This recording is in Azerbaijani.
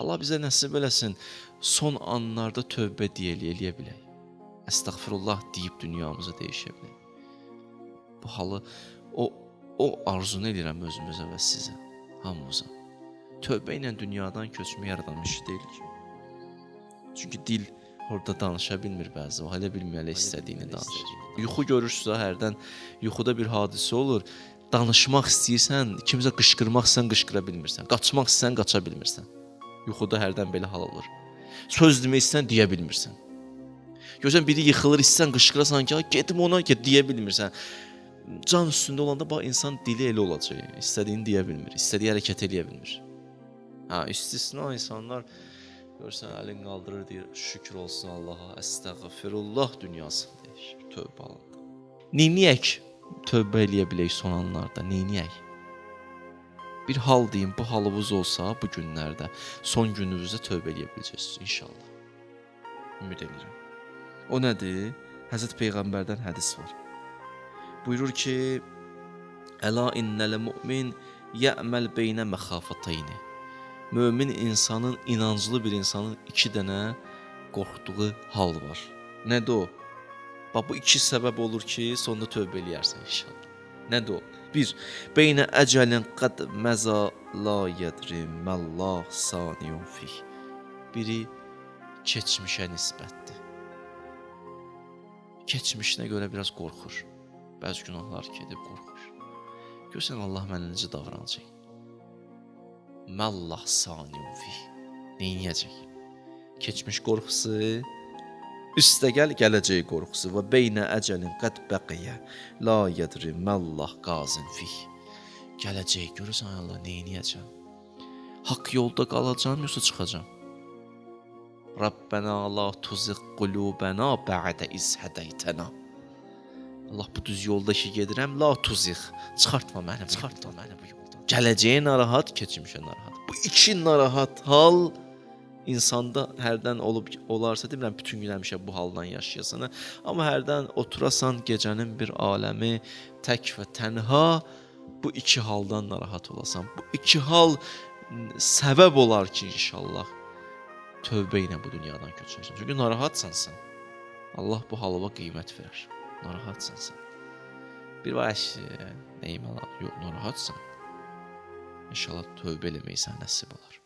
Allah bizə nəsib eləsin son anlarda tövbə deyə eləyə bilək. Əstəğfirullah deyib dünyamızı dəyişə bilək. Bu halı o o arzunu edirəm özümüzə və sizə, hamımıza. Tövbə ilə dünyadan köçmək yaradılmış iş deyil ki. Çünki dil orada danışa bilmir bəzi, o hələ bilmir hələ istədiyini danışır. Yuxu görürsə hərdən yuxuda bir hadisə olur. Danışmaq istəyirsən, kimsə qışqırmaq istəyirsən, qışqıra bilmirsən. Qaçmaq istəyirsən, qaça bilmirsən. Yuxuda hərdən belə hal olur. Söz demək istəyirsən, deyə bilmirsən. Görsən biri yıxılır, istəyirsən qışqırasan ki, "Ay, gedim ona ki, deyə bilmirsən. Can üstündə olanda bax insan dili elə olacaq. İstədiyini deyə bilmir, istədiyi hərəkət eləyə bilmir. Ha, istisna insanlar görsən əlin qaldırır deyir, şükür olsun Allaha, əstəğfirullah dünyası deyir. Tövbə alında. Neyniyək? Tövbə eləyə bilək son anlarda. Neyniyək? Bir hal deyim, bu halınız olsa bu günlərdə son gününüzdə tövbə eləyə biləcəksiniz inşallah. Ümid edirəm. O nədir? Həzrət Peyğəmbərdən hədis var. Buyurur ki: "Əla innəl mu'min ya'mal beynə məxafatayni." Mömin insanın, inanclı bir insanın iki dənə qorxduğu hal var. Nədir o? Bax bu iki səbəb olur ki, sonunda tövbə eləyərsən inşallah. Nədir o? 1. Beynə əcəlin qad məza la yadri mallah saniyun fih. Biri keçmişə nisbətdir. Keçmişinə görə biraz qorxur. Bəzi günahlar ki, edib qorxur. Görsən Allah mənə necə davranacaq? Mallah saniyun fih. Neyniyəcək? Keçmiş qorxusu, üstəgəl gələcək qorxusu və beynə əcəlin qad bəqiyə la yadri mallah qazin fih. Gələcək görürsən Allah neyniyəcəm? Haqq yolda qalacam yoxsa çıxacam? Rabbena la tuzigh qulubana ba'da iz hadaytana. Allah bu düz yolda ki gedirəm, la tuzigh. Çıxartma məni, çıxartma məni bu yoldan. Gələcəyə narahat, keçmişə narahat. Bu iki narahat hal insanda hərdən olub olarsa demirəm bütün gün həmişə bu haldan yaşayasan, amma hərdən oturasan gecənin bir aləmi tək və tənha bu iki haldan narahat olasan. Bu iki hal səbəb olar ki, inşallah tövbə ilə bu dünyadan köçərsən. Çünki narahatsan sən. Allah bu halıva qiymət verər. Narahatsan sən. Bir var əşi, neyim ala, yox, narahatsan. İnşallah tövbə eləmək sənə nəsib olar.